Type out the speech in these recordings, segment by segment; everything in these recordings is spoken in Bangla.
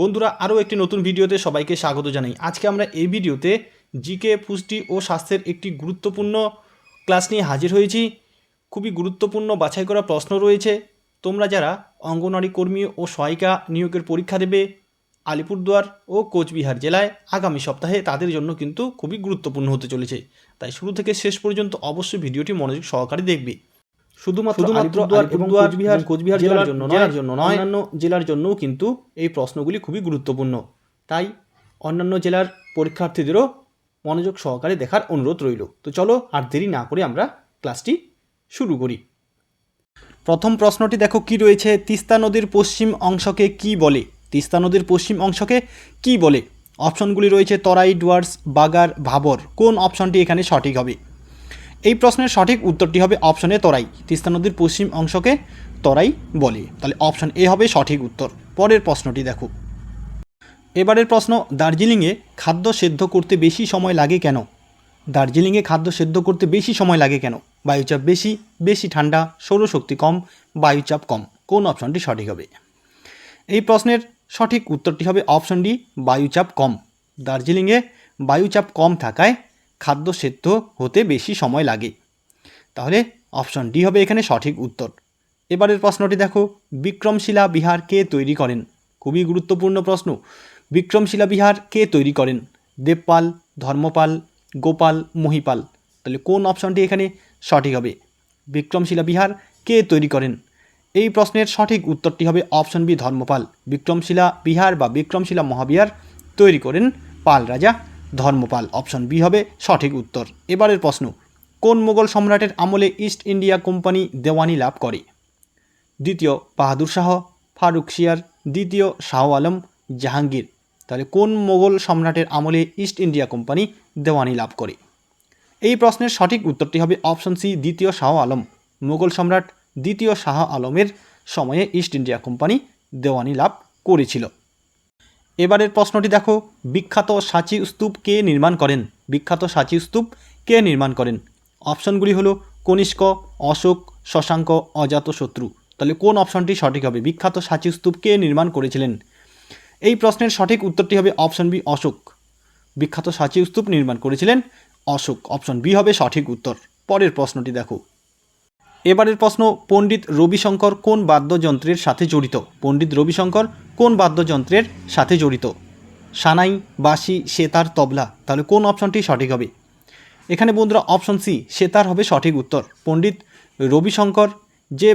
বন্ধুরা, আরও একটি নতুন ভিডিওতে সবাইকে স্বাগত জানাই। আজকে আমরা এই ভিডিওতে জিকে, পুষ্টি ও স্বাস্থ্যের একটি গুরুত্বপূর্ণ ক্লাস নিয়ে হাজির হয়েছি। খুবই গুরুত্বপূর্ণ বাছাই করা প্রশ্ন রয়েছে। তোমরা যারা অঙ্গনওয়াড়ি কর্মী ও সহায়িকা নিয়োগের পরীক্ষা দেবে আলিপুরদুয়ার ও কোচবিহার জেলায় আগামী সপ্তাহে তাদের জন্য কিন্তু খুবই গুরুত্বপূর্ণ হতে চলেছে। তাই শুরু থেকে শেষ পর্যন্ত অবশ্যই ভিডিওটি মনোযোগ সহকারে দেখবে। শুধুমাত্র আলিপুরদুয়ার এবং কোচবিহার কোচবিহার জেলার জন্য জেলার জন্য নয়। অন্যান্য জেলার জন্যও কিন্তু এই প্রশ্নগুলি খুবই গুরুত্বপূর্ণ। তাই অন্যান্য জেলার পরীক্ষার্থীদেরও মনোযোগ সহকারে দেখার অনুরোধ রইল। তো চলো আর দেরি না করে আমরা ক্লাসটি শুরু করি। প্রথম প্রশ্নটি দেখো কি রয়েছে? তিস্তা নদীর পশ্চিম অংশকে কি বলে? তিস্তা নদীর পশ্চিম অংশকে কি বলে? অপশনগুলি রয়েছে তরাই ডুয়ার্স বাগার ভাবর। কোন অপশনটি এখানে সঠিক হবে? এই প্রশ্নের সঠিক উত্তরটি হবে অপশনে তরাই। তিস্তা নদীর পশ্চিম অংশকে তরাই বলে। তাহলে অপশন এ হবে সঠিক উত্তর। পরের প্রশ্নটি দেখো। এবারের প্রশ্ন, দার্জিলিংয়ে খাদ্য সেদ্ধ করতে বেশি সময় লাগে কেন? দার্জিলিংয়ে খাদ্য সেদ্ধ করতে বেশি সময় লাগে কেন? বায়ুচাপ বেশি বেশি ঠান্ডা, সৌরশক্তি কম, বায়ুচাপ কম। কোন অপশনটি সঠিক হবে? এই প্রশ্নের সঠিক উত্তরটি হবে অপশন ডি, বায়ুচাপ কম। দার্জিলিংয়ে বায়ুচাপ কম থাকায় খাদ্য সেদ্ধ হতে বেশি সময় লাগে। তাহলে অপশন ডি হবে এখানে সঠিক উত্তর। এবারের প্রশ্নটি দেখো, বিক্রমশিলা বিহার কে তৈরি করেন? খুবই গুরুত্বপূর্ণ প্রশ্ন। বিক্রমশিলা বিহার কে তৈরি করেন? দেবপাল, ধর্মপাল, গোপাল, মহিপাল। তাহলে কোন অপশনটি এখানে সঠিক হবে? বিক্রমশিলা বিহার কে তৈরি করেন? এই প্রশ্নের সঠিক উত্তরটি হবে অপশন বি, ধর্মপাল। বিক্রমশিলা বিহার বা বিক্রমশিলা মহাবিহার তৈরি করেন পাল রাজা। ধর্মপাল। অপশন বি হবে সঠিক উত্তর। এবারের প্রশ্ন, কোন মোগল সম্রাটের আমলে ইস্ট ইন্ডিয়া কোম্পানি দেওয়ানি লাভ করে? দ্বিতীয়, বাহাদুর শাহ, ফারুক শিয়ার। দ্বিতীয়, শাহ আলম, জাহাঙ্গীর। তাহলে কোন মোগল সম্রাটের আমলে ইস্ট ইন্ডিয়া কোম্পানি দেওয়ানি লাভ করে? এই প্রশ্নের সঠিক উত্তরটি হবে অপশন সি, দ্বিতীয় শাহ আলম। মোগল সম্রাট দ্বিতীয় শাহ আলমের সময়ে ইস্ট ইন্ডিয়া কোম্পানি দেওয়ানি লাভ করেছিল। এবারের প্রশ্নটি দেখো, বিখ্যাত সাঁচি স্তূপ কে নির্মাণ করেন? বিখ্যাত সাঁচি স্তূপ কে নির্মাণ করেন? অপশনগুলি হলো কনিষ্ক, অশোক, শশাঙ্ক অজাতশত্রু তাহলে কোন অপশনটি সঠিক হবে? বিখ্যাত সাঁচি স্তূপ কে নির্মাণ করেছিলেন? এই প্রশ্নের সঠিক উত্তরটি হবে অপশন বি, অশোক। বিখ্যাত সাঁচি স্তূপ নির্মাণ করেছিলেন অশোক। অপশন বি হবে সঠিক উত্তর। পরের প্রশ্নটি দেখো। এবারের প্রশ্ন, পণ্ডিত রবিশঙ্কর কোন বাদ্যযন্ত্রের সাথে জড়িত? পণ্ডিত রবিশঙ্কর কোন বাদ্যযন্ত্রের সাথে জড়িত? সানাই, বাঁশি, সেতার, তবলা, তাহলে কোন অপশনটি সঠিক হবে? এখানে বন্ধুরা অপশন সি, সেতার হবে সঠিক উত্তর। পণ্ডিত রবিশঙ্কর যে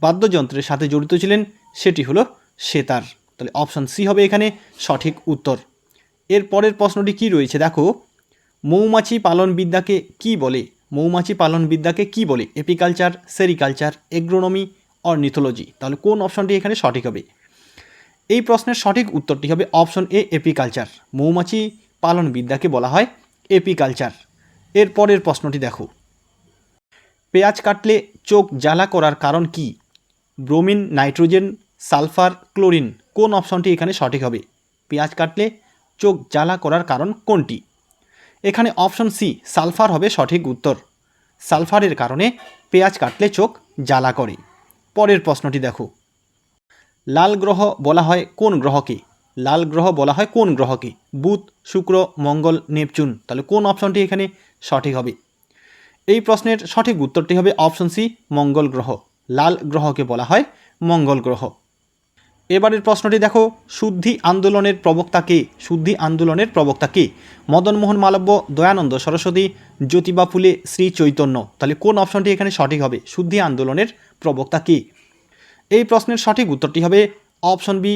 বাদ্যযন্ত্রের সাথে জড়িত ছিলেন, সেটি হলো সেতার। তাহলে অপশন সি হবে এখানে সঠিক উত্তর। এর পরের প্রশ্নটি কি রয়েছে? দেখো, মৌমাছি পালন বিদ্যাকে কি বলে? মৌমাছি পালন বিদ্যাকে কি বলে? এপিকালচার, সেরিকালচার, এগ্রোনমি অর্নিথোলজি তাহলে কোন অপশনটি এখানে সঠিক হবে? এই প্রশ্নের সঠিক উত্তরটি হবে অপশন এ, এপিকালচার। মৌমাছি পালন বিদ্যাকে বলা হয় এপিকালচার। এর পরের প্রশ্নটি দেখো। পেঁয়াজ কাটলে চোখ জ্বালা করার কারণ কি? ব্রোমিন, নাইট্রোজেন, সালফার, ক্লোরিন, কোন অপশনটি এখানে সঠিক হবে? পেঁয়াজ কাটলে চোখ জ্বালা করার কারণ কোনটি? এখানে অপশন সি, সালফার হবে সঠিক উত্তর। সালফারের কারণে পেঁয়াজ কাটলে চোখ জ্বালা করে। পরের প্রশ্নটি দেখো। লাল গ্রহ বলা হয় কোন গ্রহকে? লাল গ্রহ বলা হয় কোন গ্রহকে? বুধ, শুক্র, মঙ্গল, নেপচুন। তাহলে কোন অপশনটি এখানে সঠিক হবে? এই প্রশ্নের সঠিক উত্তরটি হবে অপশন সি, মঙ্গল গ্রহ। লাল গ্রহকে বলা হয় মঙ্গল গ্রহ। এবারের প্রশ্নটি দেখো, শুদ্ধি আন্দোলনের প্রবক্তা কে? শুদ্ধি আন্দোলনের প্রবক্তা কে? মদনমোহন মালব্য, দয়ানন্দ সরস্বতী, জ্যোতিবা ফুলে, শ্রী চৈতন্য। তাহলে কোন অপশনটি এখানে সঠিক হবে? শুদ্ধি আন্দোলনের প্রবক্তা কে? এই প্রশ্নের সঠিক উত্তরটি হবে অপশন বি,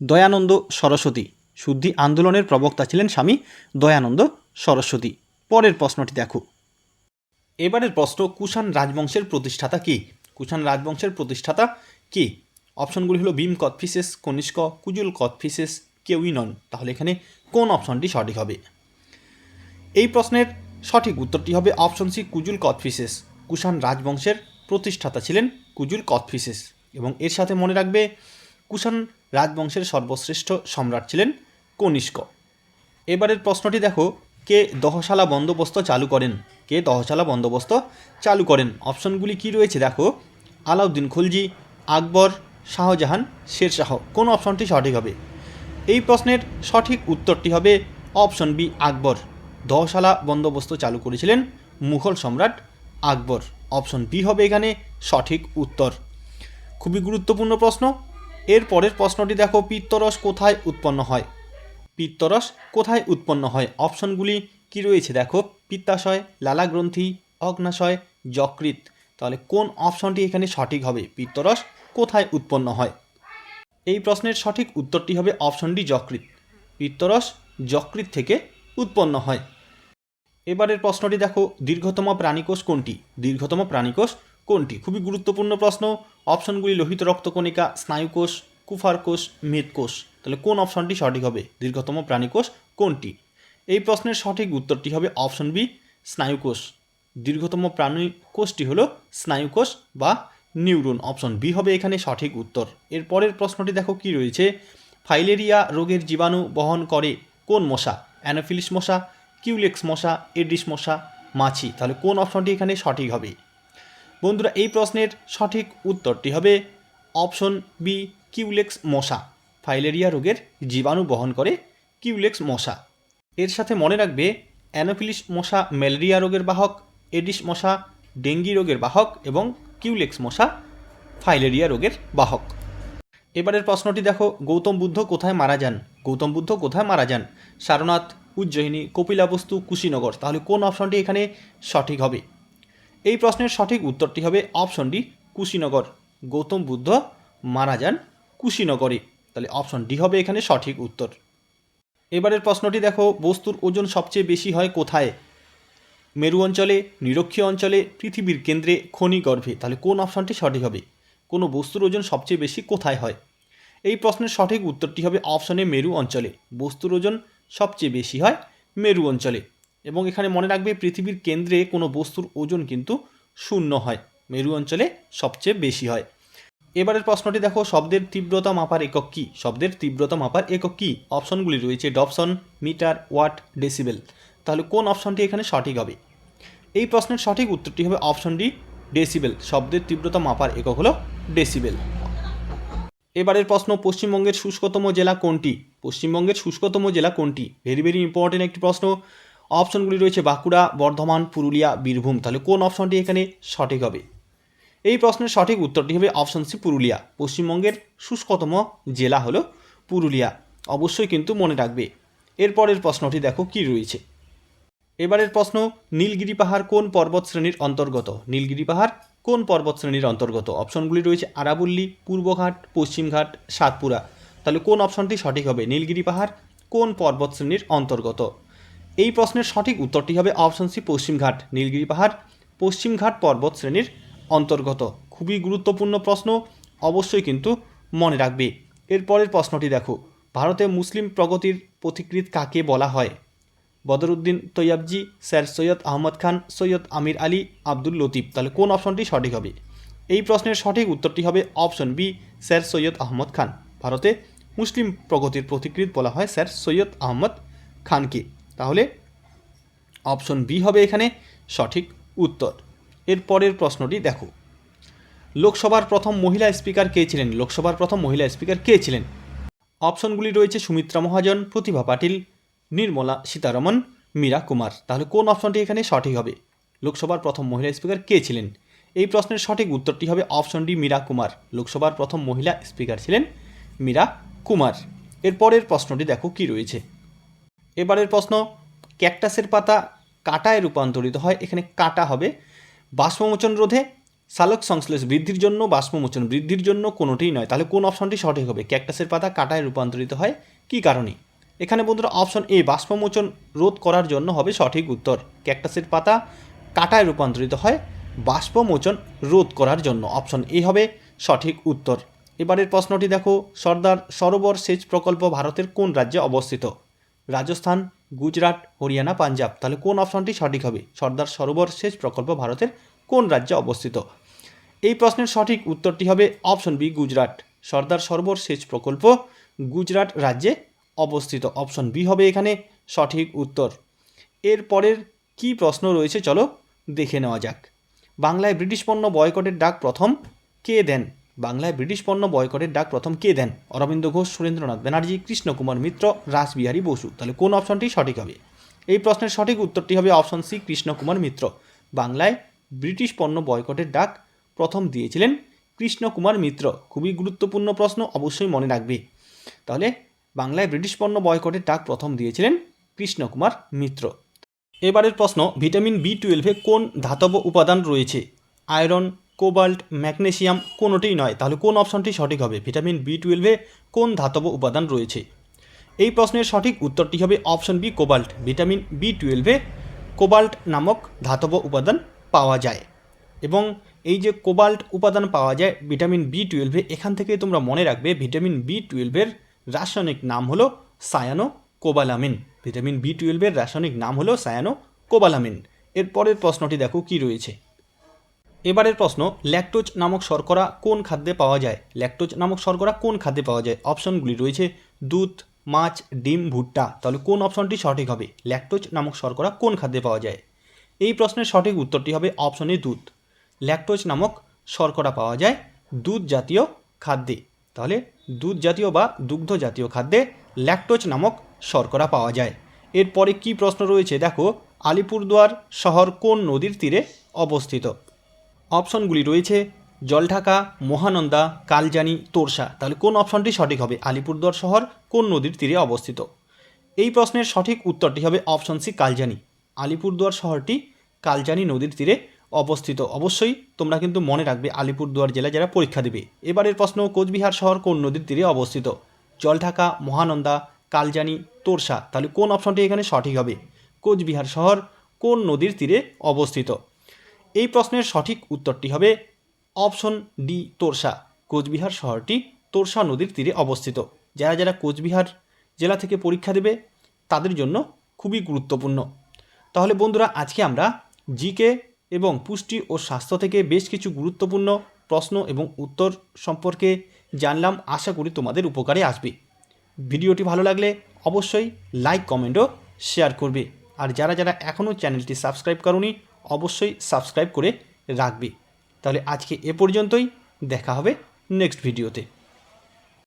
দয়ানন্দ সরস্বতী। শুদ্ধি আন্দোলনের প্রবক্তা ছিলেন স্বামী দয়ানন্দ সরস্বতী। পরের প্রশ্নটি দেখো। এবারের প্রশ্ন কুষাণ রাজবংশের প্রতিষ্ঠাতা কে? কুষাণ রাজবংশের প্রতিষ্ঠাতা কে? অপশনগুলি হলো ভীম কথফিসেস কনিষ্ক, কুজুল কথফিসেস কেউই নন তাহলে এখানে কোন অপশনটি সঠিক হবে? এই প্রশ্নের সঠিক উত্তরটি হবে অপশন সি, কুজুল কথফিসেস কুষাণ রাজবংশের প্রতিষ্ঠাতা ছিলেন কুজুল কথফিসেস এবং এর সাথে মনে রাখবে কুষাণ রাজবংশের সর্বশ্রেষ্ঠ সম্রাট ছিলেন কনিষ্ক। এবারের প্রশ্নটি দেখো, কে দহশালা বন্দোবস্ত চালু করেন? কে দহশালা বন্দোবস্ত চালু করেন? অপশনগুলি কি রয়েছে দেখো, আলাউদ্দিন খুলজি, আকবর শাহজাহান শেরশাহ, কোন অপশনটি সঠিক হবে? এই প্রশ্নের সঠিক উত্তরটি হবে অপশন বি আকবর। দশালা বন্দোবস্ত চালু করেছিলেন মুঘল সম্রাট আকবর। অপশন বি হবে এখানে সঠিক উত্তর। খুবই গুরুত্বপূর্ণ প্রশ্ন। এর পরের প্রশ্নটি দেখো, পিত্তরস কোথায় উৎপন্ন হয়? পিত্তরস কোথায় উৎপন্ন হয়? অপশনগুলি কি রয়েছে? দেখো, পিত্তাশয়, লালাগ্রন্থি অগ্নাশয় যকৃত তাহলে কোন অপশনটি এখানে সঠিক হবে? পিত্তরস কোথায় উৎপন্ন হয়? এই প্রশ্নের সঠিক উত্তরটি হবে অপশন ডি যকৃত পিত্তরস যকৃত থেকে উৎপন্ন হয়। এবারের প্রশ্নটি দেখো, দীর্ঘতম প্রাণীকোষ কোনটি? দীর্ঘতম প্রাণীকোষ কোনটি? খুবই গুরুত্বপূর্ণ প্রশ্ন। অপশনগুলি লোহিত রক্তকণিকা, স্নায়ুকোষ কুফার কোষ মেদকোষ। তাহলে কোন অপশনটি সঠিক হবে? দীর্ঘতম প্রাণীকোষ কোনটি? এই প্রশ্নের সঠিক উত্তরটি হবে অপশন বি, স্নায়ুকোষ। দীর্ঘতম প্রাণী কোষটি হলো স্নায়ুকোষ বা নিউরন অপশন বি হবে এখানে সঠিক উত্তর। এর পরের প্রশ্নটি দেখো কি রয়েছে? ফাইলেরিয়া রোগের জীবাণু বহন করে কোন মশা? অ্যানোফিলিস মশা, কিউলেক্স মশা, এডিস মশা, মাছি। তাহলে কোন অপশনটি এখানে সঠিক হবে? বন্ধুরা, এই প্রশ্নের সঠিক উত্তরটি হবে অপশন বি, কিউলেক্স মশা। ফাইলেরিয়া রোগের জীবাণু বহন করে কিউলেক্স মশা। এর সাথে মনে রাখবে, অ্যানোফিলিস মশা ম্যালেরিয়া রোগের বাহক, এডিস মশা, ডেঙ্গি রোগের বাহক এবং কিউলেক্স মশা, ফাইলেরিয়া রোগের বাহক। এবারের প্রশ্নটি দেখো, গৌতম বুদ্ধ কোথায় মারা যান? গৌতম বুদ্ধ কোথায় মারা যান? সারনাথ, উজ্জয়িনী, কপিলাবস্তু, কুশীনগর। তাহলে কোন অপশনটি এখানে সঠিক হবে? এই প্রশ্নের সঠিক উত্তরটি হবে অপশন ডি, কুশীনগর। গৌতম বুদ্ধ মারা যান কুশীনগরে। তাহলে অপশন ডি হবে এখানে সঠিক উত্তর। এবারের প্রশ্নটি দেখো, বস্তুর ওজন সবচেয়ে বেশি হয় কোথায়? মেরু অঞ্চলে, নিরক্ষীয় অঞ্চলে, পৃথিবীর কেন্দ্রে খনি গর্ভে। তাহলে কোন অপশানটি সঠিক হবে? কোনো বস্তুর ওজন সবচেয়ে বেশি কোথায় হয়? এই প্রশ্নের সঠিক উত্তরটি হবে অপশানে মেরু অঞ্চলে। বস্তুর ওজন সবচেয়ে বেশি হয় মেরু অঞ্চলে। এবং এখানে মনে রাখবে, পৃথিবীর কেন্দ্রে কোনো বস্তুর ওজন কিন্তু শূন্য হয়, মেরু অঞ্চলে সবচেয়ে বেশি হয়। এবারের প্রশ্নটি দেখো, শব্দের তীব্রতা মাপার একক কী? শব্দের তীব্রতা মাপার একক কী? অপশনগুলি রয়েছে ডপসন মিটার, ওয়াট, ডেসিবেল। তাহলে কোন অপশনটি এখানে সঠিক হবে? এই প্রশ্নের সঠিক উত্তরটি হবে অপশন ডি ডেসিবেল। শব্দের তীব্রতা মাপার একক হলো ডেসিবেল। এবারের প্রশ্ন, পশ্চিমবঙ্গের শুষ্কতম জেলা কোনটি? পশ্চিমবঙ্গের শুষ্কতম জেলা কোনটি? ভেরি ভেরি ইম্পর্টেন্ট একটি প্রশ্ন। অপশনগুলি রয়েছে বাঁকুড়া, বর্ধমান, পুরুলিয়া, বীরভূম। তাহলে কোন অপশনটি এখানে সঠিক হবে? এই প্রশ্নের সঠিক উত্তরটি হবে অপশন সি, পুরুলিয়া। পশ্চিমবঙ্গের শুষ্কতম জেলা হলো পুরুলিয়া। অবশ্যই কিন্তু মনে রাখবে। এরপরের প্রশ্নটি দেখো কি রয়েছে। এবারের প্রশ্ন, নীলগিরি পাহাড় কোন পর্বত শ্রেণির অন্তর্গত? নীলগিরি পাহাড় কোন পর্বত শ্রেণির অন্তর্গত? অপশনগুলি রয়েছে আরাবল্লী, পূর্বঘাট, পশ্চিমঘাট, সাতপুরা। তাহলে কোন অপশনটি সঠিক হবে? নীলগিরি পাহাড় কোন পর্বত শ্রেণির অন্তর্গত? এই প্রশ্নের সঠিক উত্তরটি হবে অপশন সি, পশ্চিমঘাট। নীলগিরি পাহাড় পশ্চিমঘাট পর্বত শ্রেণির অন্তর্গত। খুবই গুরুত্বপূর্ণ প্রশ্ন, অবশ্যই কিন্তু মনে রাখবে। এরপরের প্রশ্নটি দেখো, ভারতে মুসলিম প্রগতির পথিকৃৎ কাকে বলা হয়? বদরুদ্দিন তৈয়াবজি, স্যার সৈয়দ আহমদ খান, সৈয়দ আমির আলী, আব্দুল লতিফ। তাহলে কোন অপশনটি সঠিক হবে? এই প্রশ্নের সঠিক উত্তরটি হবে option B, Sir Syed Ahmad Khan. ভারতে মুসলিম প্রগতির প্রতিকৃত বলা হয় স্যার সৈয়দ আহমদ খানকে। তাহলে অপশন বি হবে এখানে সঠিক উত্তর। এর পরের প্রশ্নটি দেখো। লোকসভার প্রথম মহিলা স্পিকার কে ছিলেন? লোকসভার প্রথম মহিলা স্পিকার কে ছিলেন? অপশনগুলি রয়েছে সুমিত্রা মহাজন, প্রতিভা পাটিল নির্মলা, সীতারমন, মীরা, কুমার। তাহলে কোন অপশনটি এখানে সঠিক হবে? লোকসভার প্রথম মহিলা স্পিকার কে ছিলেন? এই প্রশ্নের সঠিক উত্তরটি হবে অপশন ডি মীরা, কুমার। লোকসভার প্রথম মহিলা স্পিকার ছিলেন মীরা, কুমার। এরপরের প্রশ্নটি দেখো কি রয়েছে। এবারের প্রশ্ন, ক্যাকটাসের পাতা কাটায় রূপান্তরিত হয়, এখানে কাটা হবে। বাষ্পমোচন রোধে সালোক সংশ্লেষ বৃদ্ধির জন্য, বাষ্পমোচন বৃদ্ধির জন্য কোনোটিই নয়। তাহলে কোন অপশনটি সঠিক হবে? ক্যাকটাসের পাতা কাটায় রূপান্তরিত হয়, কী কারণে? এখানে বন্ধুরা অপশন এ বাষ্পমোচন রোধ করার জন্য হবে সঠিক উত্তর। ক্যাকটাসের পাতা কাটায় রূপান্তরিত হয়, বাষ্পমোচন রোধ করার জন্য। অপশন এ হবে সঠিক উত্তর। এবারের প্রশ্নটি দেখো, সর্দার সরোবর সেচ প্রকল্প ভারতের কোন রাজ্যে অবস্থিত? রাজস্থান, গুজরাট, হরিয়ানা, পাঞ্জাব। তাহলে কোন অপশনটি সঠিক হবে? সর্দার সরোবর সেচ প্রকল্প ভারতের কোন রাজ্যে অবস্থিত? এই প্রশ্নের সঠিক উত্তরটি হবে অপশন বি গুজরাট। সর্দার সরোবর সেচ প্রকল্প গুজরাট রাজ্যে অবস্থিত। অপশন বি হবে এখানে সঠিক উত্তর। এর পরের কী প্রশ্ন রয়েছে চলো দেখে নেওয়া যাক। বাংলায় ব্রিটিশ পণ্য বয়কটের ডাক প্রথম কে দেন? বাংলায় ব্রিটিশ পণ্য বয়কটের ডাক প্রথম কে দেন? অরবিন্দ ঘোষ, সুরেন্দ্রনাথ ব্যানার্জি, কৃষ্ণকুমার মিত্র, রাসবিহারী বসু। তাহলে কোন অপশনটি সঠিক হবে? এই প্রশ্নের সঠিক উত্তরটি হবে অপশন সি, কৃষ্ণকুমার মিত্র। বাংলায় ব্রিটিশ পণ্য বয়কটের ডাক প্রথম দিয়েছিলেন কৃষ্ণকুমার মিত্র। খুবই গুরুত্বপূর্ণ প্রশ্ন, অবশ্যই মনে রাখবে। তাহলে বাংলায় ব্রিটিশ পণ্য বয়কটের ডাক প্রথম দিয়েছিলেন কৃষ্ণকুমার মিত্র। এবারের প্রশ্ন, ভিটামিন বি টুয়েলভে কোন ধাতব উপাদান রয়েছে? আয়রন, কোবাল্ট, ম্যাগনেসিয়াম কোনোটিই নয়। তাহলে কোন অপশনটি সঠিক হবে? ভিটামিন বি টুয়েলভে কোন ধাতব উপাদান রয়েছে? এই প্রশ্নের সঠিক উত্তরটি হবে option B, cobalt. Vitamin B টুয়েলভে কোবাল্ট নামক ধাতব উপাদান পাওয়া যায়। এবং এই যে কোবাল্ট উপাদান পাওয়া যায়, ভিটামিন বি টুয়েলভে এখান থেকে তোমরা মনে রাখবে, ভিটামিন বি টুয়েলভের রাসায়নিক নাম হলো সায়ানো কোবালামিন ভিটামিন বি টুয়েলভের রাসায়নিক নাম হলো সায়ানো কোবালামিন এর পরের প্রশ্নটি দেখো কি রয়েছে। এবারের প্রশ্ন, ল্যাকটোজ নামক শর্করা কোন খাদ্যে পাওয়া যায়? ল্যাকটোজ নামক শর্করা কোন খাদ্যে পাওয়া যায়? অপশনগুলি রয়েছে দুধ, মাছ, ডিম, ভুট্টা। তাহলে কোন অপশনটি সঠিক হবে? ল্যাকটোজ নামক শর্করা কোন খাদ্যে পাওয়া যায়? এই প্রশ্নের সঠিক উত্তরটি হবে অপশনে দুধ। ল্যাকটোজ নামক শর্করা পাওয়া যায় দুধ জাতীয় খাদ্যে। তাহলে দুধ জাতীয় বা দুগ্ধ জাতীয় খাদ্যে ল্যাকটোজ নামক শর্করা পাওয়া যায়। এরপরে কি প্রশ্ন রয়েছে? দেখো, আলিপুরদুয়ার শহর কোন নদীর তীরে অবস্থিত? অপশনগুলি রয়েছে জলঢাকা, মহানন্দা, কালজানি, তোরসা। তাহলে কোন অপশনটি সঠিক হবে? আলিপুরদুয়ার শহর কোন নদীর তীরে অবস্থিত? এই প্রশ্নের সঠিক উত্তরটি হবে অপশন সি, কালজানি। আলিপুরদুয়ার শহরটি কালজানি নদীর তীরে অবস্থিত। অবশ্যই তোমরা কিন্তু মনে রাখবে আলিপুরদুয়ার জেলা যারা পরীক্ষা দেবে। এবারের প্রশ্ন, কোচবিহার শহর কোন নদীর তীরে অবস্থিত? জলঢাকা, মহানন্দা, কালজানি, তোরসা। তাহলে কোন অপশনটি এখানে সঠিক হবে? কোচবিহার শহর কোন নদীর তীরে অবস্থিত? এই প্রশ্নের সঠিক উত্তরটি হবে অপশন ডি, তোরসা। কোচবিহার শহরটি তোরসা নদীর তীরে অবস্থিত। যারা যারা কোচবিহার জেলা থেকে পরীক্ষা দেবে, তাদের জন্য খুবই গুরুত্বপূর্ণ। তাহলে বন্ধুরা, আজকে আমরা জিকে এবং পুষ্টি ও স্বাস্থ্য থেকে বেশ কিছু গুরুত্বপূর্ণ প্রশ্ন এবং উত্তর সম্পর্কে জানলাম। আশা করি তোমাদের উপকারে আসবে। ভিডিওটি ভালো লাগলে অবশ্যই লাইক কমেন্টও শেয়ার করবে। আর যারা যারা এখনও চ্যানেলটি সাবস্ক্রাইব করনি, অবশ্যই সাবস্ক্রাইব করে রাখবে। তাহলে আজকে এ পর্যন্তই। দেখা হবে নেক্সট ভিডিওতে।